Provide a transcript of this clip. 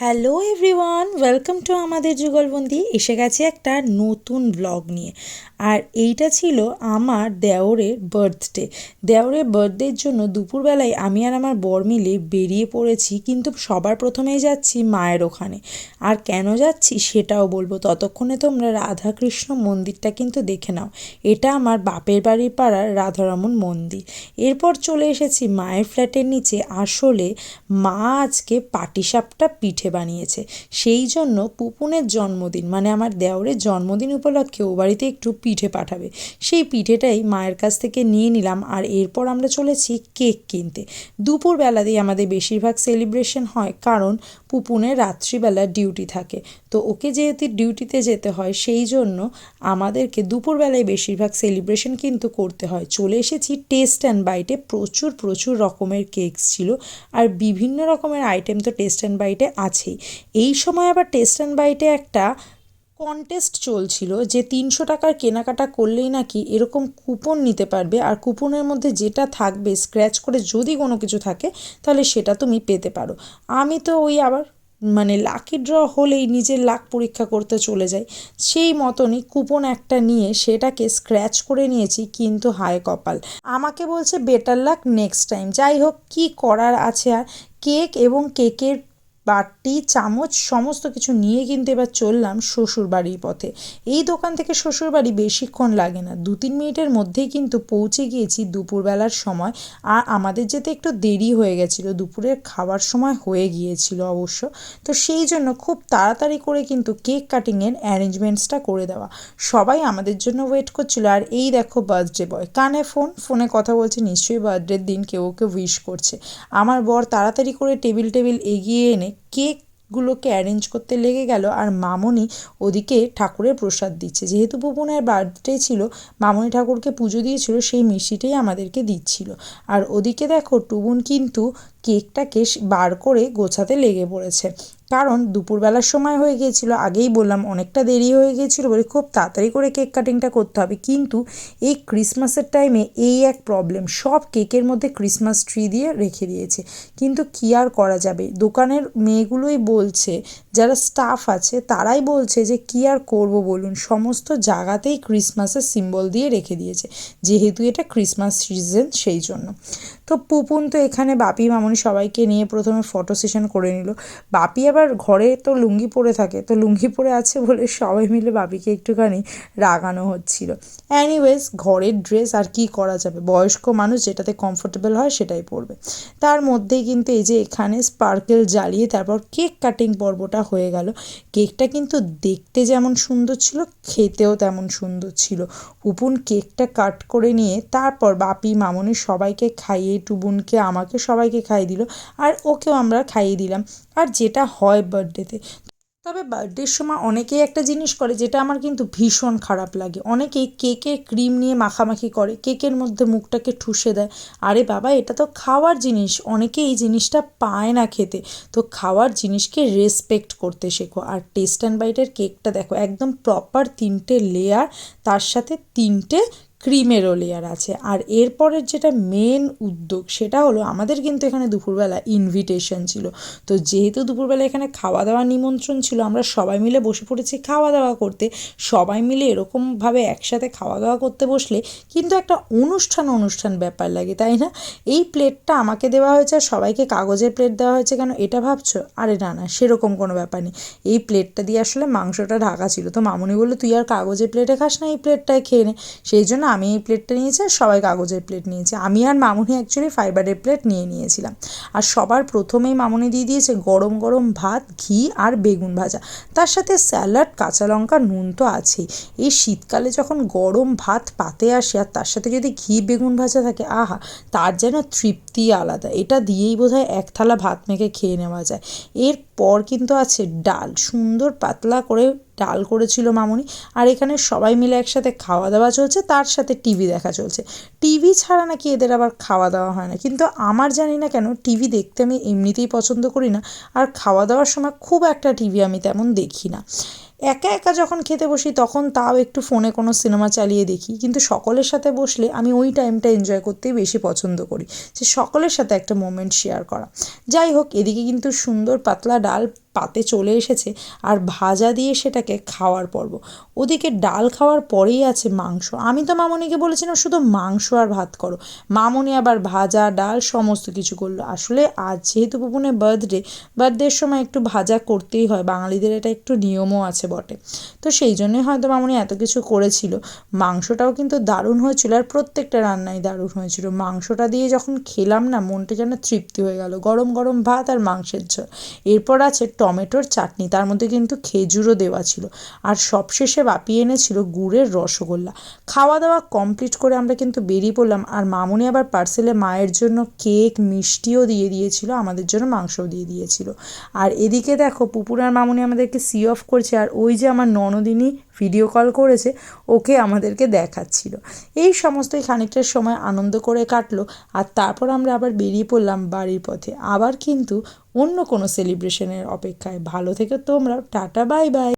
Hello everyone welcome to আমাদের যুগলবন্দি। এসে গেছে একটা নতুন ব্লগ নিয়ে। আর এইটা ছিল আমার দেওরের বার্থডে দেওরের বার্থডের জন্য দুপুরবেলায় আমি আর আমার বর মিলে বেরিয়ে পড়েছি, কিন্তু সবার প্রথমেই যাচ্ছি মায়ের ওখানে। আর কেন যাচ্ছি সেটাও বলব। ততক্ষণে তোমরা রাধাকৃষ্ণ মন্দিরটা কিন্তু দেখে নাও। এটা আমার বাপের বাড়ির পাড়ার রাধারমন মন্দির। এরপর চলে এসেছি মায়ের ফ্ল্যাটের নিচে। আসলে মা আজকে পাটিসাপটা পিঠে বানিয়েছে। সেই জন্য পুপুনের জন্মদিন মানে আমার দেওরের জন্মদিন উপলক্ষে ও বাড়িতে একটু পিঠে পাঠাবে। সেই পিঠেটাই মায়ের কাছ থেকে নিয়ে নিলাম আর এরপর আমরা চলেছি কেক কিনতে। দুপুরবেলাতেই আমাদের বেশিরভাগ সেলিব্রেশন হয় কারণ পুপুনের রাত্রিবেলা ডিউটি থাকে। তো ওকে যেহেতু ডিউটিতে যেতে হয়, সেই জন্য আমাদেরকে দুপুরবেলায় বেশিরভাগ সেলিব্রেশন কিন্তু করতে হয়। চলে এসেছি টেস্ট অ্যান্ড বাইটে প্রচুর প্রচুর রকমের কেকস ছিল। আর বিভিন্ন রকমের আইটেম তো টেস্ট অ্যান্ড বাইটে আছেই এই সময় আবার টেস্ট অ্যান্ড বাইটে একটা কন্টেস্ট চলছিল যে তিনশো টাকার কেনাকাটা করলেই নাকি এরকম কুপন নিতে পারবে। আর কুপনের মধ্যে যেটা থাকবে স্ক্র্যাচ করে যদি কোনো কিছু থাকে, তাহলে সেটা তুমি পেতে পারো। আমি তো ওই আবার মানে লাকি ড্র হলেই নিজের লাক পরীক্ষা করতে চলে যাই। সেই মতনই কুপন একটা নিয়ে সেটাকে স্ক্র্যাচ করে নিয়েছি, কিন্তু হায় কপাল। আমাকে বলছে বেটার লাক নেক্সট টাইম যাই হোক, কী করার আছে আর? কেক এবং কেকের বাটি, চামচ, সমস্ত কিছু নিয়ে কিন্তু এবার চললাম শ্বশুরবাড়ির পথে। এই দোকান থেকে শ্বশুরবাড়ি বেশিক্ষণ লাগে না। দু তিন মিনিটের মধ্যেই কিন্তু পৌঁছে গিয়েছি দুপুরবেলার সময়। আর আমাদের যেতে একটু দেরি হয়ে গেছিল। দুপুরের খাবার সময় হয়ে গিয়েছিল অবশ্য। তো সেই জন্য খুব তাড়াতাড়ি করে কিন্তু কেক কাটিংয়ের অ্যারেঞ্জমেন্টসটা করে দেওয়া। সবাই আমাদের জন্য ওয়েট করছিল। আর এই দেখো বার্থডে বয়। কানে ফোন, ফোনে কথা বলছে, নিশ্চয়ই বার্থডের দিন কেউ ওকে উইশ করছে। আমার বর তাড়াতাড়ি করে টেবিল টেবিল এগিয়ে এনে কেকগুলোকে অ্যারেঞ্জ করতে লেগে গেল আর মামনি ওদিকে ঠাকুরের প্রসাদ দিচ্ছে। যেহেতু পুপনের বার্থডে ছিল, মামনি ঠাকুরকে পুজো দিয়েছিল, সেই মিষ্টিটাই আমাদেরকে দিচ্ছিল। আর ওদিকে দেখো, টুবুন কিন্তু কেকটাকে বার করে গোছাতে লেগে পড়েছে। কারণ দুপুরবেলার সময় হয়ে গিয়েছিল, আগেই বললাম অনেকটা দেরি হয়ে গিয়েছিল বলে খুব তাড়াতাড়ি করে কেক কাটিংটা করতে হবে। কিন্তু এই ক্রিসমাসের টাইমে এই এক প্রবলেম সব কেকের মধ্যে ক্রিসমাস ট্রি দিয়ে রেখে দিয়েছে। কিন্তু কী আর করা যাবে? দোকানের মেয়েগুলোই বলছে, যারা স্টাফ আছে, তারাই বলছে যে কী আর করব বলুন? সমস্ত জায়গাতেই ক্রিসমাসের সিম্বল দিয়ে রেখে দিয়েছে, যেহেতু এটা ক্রিসমাস সিজন সেই জন্য। তো পুপুন তো এখানে বাপি, মামনি সবাইকে নিয়ে প্রথমে ফটো সেশন করে নিল। বাপি আবার ঘরে তো লুঙ্গি পরে থাকে, তো লুঙ্গি পরে আছে বলে সবাই মিলে বাপিকে একটুখানি রাগানো হচ্ছিল। অ্যানিওয়েজ ঘরের ড্রেস আর কি করা যাবে? বয়স্ক মানুষ যেটাতে কমফোর্টেবল হয় সেটাই পরবে। তার মধ্যেই কিন্তু এই যে এখানে স্পার্কেল জ্বালিয়ে তারপর কেক কাটিং পর্বটা হয়ে গেল। কেকটা কিন্তু দেখতে যেমন সুন্দর ছিল, খেতেও তেমন সুন্দর ছিল। উপুন কেকটা কাট করে নিয়ে তারপর বাপি, মামনি সবাইকে খাইয়ে, টুবুনকে, আমাকে সবাইকে খাইয়ে দিল। আর ওকেও আমরা খাইয়ে দিলাম। আর যেটা হয় বার্থডেতে তবে বার্থডের সময় অনেকেই একটা জিনিস করে যেটা আমার কিন্তু ভীষণ খারাপ লাগে। অনেকেই কেকের ক্রিম নিয়ে মাখামাখি করে, কেকের মধ্যে মুখটাকে ঠুসে দেয়। আরে বাবা, এটা তো খাওয়ার জিনিস। অনেকে এই জিনিসটা পায় না খেতে। তো খাওয়ার জিনিসকে রেসপেক্ট করতে শেখো। আর টেস্ট অ্যান্ড বাইটের কেকটা দেখো, একদম প্রপার তিনটে লেয়ার তার সাথে তিনটে ক্রিমেরও লেয়ার আছে। আর এরপরের যেটা মেন উদ্যোগ, সেটা হলো আমাদের কিন্তু এখানে দুপুরবেলা ইনভিটেশন ছিল। তো যেহেতু দুপুরবেলা এখানে খাওয়া দাওয়া নিমন্ত্রণ ছিল, আমরা সবাই মিলে বসে পড়েছি খাওয়া দাওয়া করতে। সবাই মিলে এরকমভাবে একসাথে খাওয়া দাওয়া করতে বসলে কিন্তু একটা অনুষ্ঠান অনুষ্ঠান ব্যাপার লাগে, তাই না? এই প্লেটটা আমাকে দেওয়া হয়েছে আর সবাইকে কাগজের প্লেট দেওয়া হয়েছে কেন এটা ভাবছ? আরে না না, সেরকম কোনো ব্যাপার নেই। এই প্লেটটা দিয়ে আসলে মাংসটা ঢাকা ছিল। তো মামুনি বলল, তুই আর কাগজের প্লেটে খাস না, এই প্লেটটায় খেয়ে নে। সেই জন্য আমি এই প্লেটটা নিয়েছি আর সবাই কাগজের প্লেট নিয়েছে। আমি আর মামুনি অ্যাকচুয়ালি ফাইবারের প্লেট নিয়ে নিয়েছিলাম। আর সবার প্রথমেই মামুনি দিয়ে দিয়েছে গরম গরম ভাত, ঘি আর বেগুন ভাজা। তার সাথে স্যালাড কাঁচা লঙ্কা, নুন তো আছেই। এই শীতকালে যখন গরম ভাত পাতে আসে আর তার সাথে যদি ঘি, বেগুন ভাজা থাকে, আহা, তার যেন তৃপ্তি আলাদা। এটা দিয়েই বোধহয় এক থালা ভাত মেখে খেয়ে নেওয়া যায়। এরপর কিন্তু আছে ডাল। সুন্দর পাতলা করে ডাল করেছিল মামনি। আর এখানে সবাই মিলে একসাথে খাওয়া দাওয়া চলছে, তার সাথে টিভি দেখা চলছে। টিভি ছাড়া নাকি এদের আবার খাওয়া দাওয়া হয় না। কিন্তু আমার জানি না কেন, টিভি দেখতে আমি এমনিতেই পছন্দ করি না। আর খাওয়া দাওয়ার সময় খুব একটা টিভি আমি তেমন দেখি না। একা একা যখন খেতে বসি, তখন তাও একটু ফোনে কোনো সিনেমা চালিয়ে দেখি। কিন্তু সকলের সাথে বসলে আমি ওই টাইমটা এনজয় করতেই বেশি পছন্দ করি। যে সকলের সাথে একটা মোমেন্ট শেয়ার করা। যাই হোক, এদিকে কিন্তু সুন্দর পাতলা ডাল পাতে চলে এসেছে আর ভাজা দিয়ে সেটাকে খাওয়ার পর্ব। ওদিকে ডাল খাওয়ার পরেই আছে মাংস। আমি তো মামনিকে বলেছিলাম শুধু মাংস আর ভাত করো। মামনি আবার ভাজা, ডাল সমস্ত কিছু করল। আসলে আজ যেহেতু পুপুনের বার্থডে বার্থডের সময় একটু ভাজা করতেই হয়। বাঙালিদের এটা একটু নিয়মও আছে বটে। তো সেই জন্যই হয়তো মামনি এত কিছু করেছিল। মাংসটাও কিন্তু দারুণ হয়েছিল আর প্রত্যেকটা রান্নাই দারুণ হয়েছিল। মাংসটা দিয়ে যখন খেলাম না, মনটা যেন তৃপ্তি হয়ে গেল। গরম গরম ভাত আর মাংসের ঝোল। এরপর আছে টমেটোর চাটনি, তার মধ্যে কিন্তু খেজুরও দেওয়া ছিল। আর সবশেষে বাপিয়ে এনেছিল গুড়ের রসগোল্লা। খাওয়া দাওয়া কমপ্লিট করে আমরা কিন্তু বেরিয়ে পড়লাম। আর মামুনি আবার পার্সেলে মায়ের জন্য কেক মিষ্টিও দিয়ে দিয়েছিল, আমাদের জন্য মাংসও দিয়ে দিয়েছিল। আর এদিকে দেখো পুপুর আর মামুনি আমাদেরকে সি অফ করছে। আর ওই যে আমার ননদিনী ভিডিও কল করেছে, ওকে আমাদেরকে দেখাচ্ছিল। এই সমস্তই খানিকটার সময় আনন্দ করে কাটলো, আর তারপর আমরা আবার বেরিয়ে পড়লাম বাড়ির পথে। আবার কিন্তু অন্য কোনো সেলিব্রেশনের অপেক্ষায়। ভালো থেকে তোমরা, টাটা বাই বাই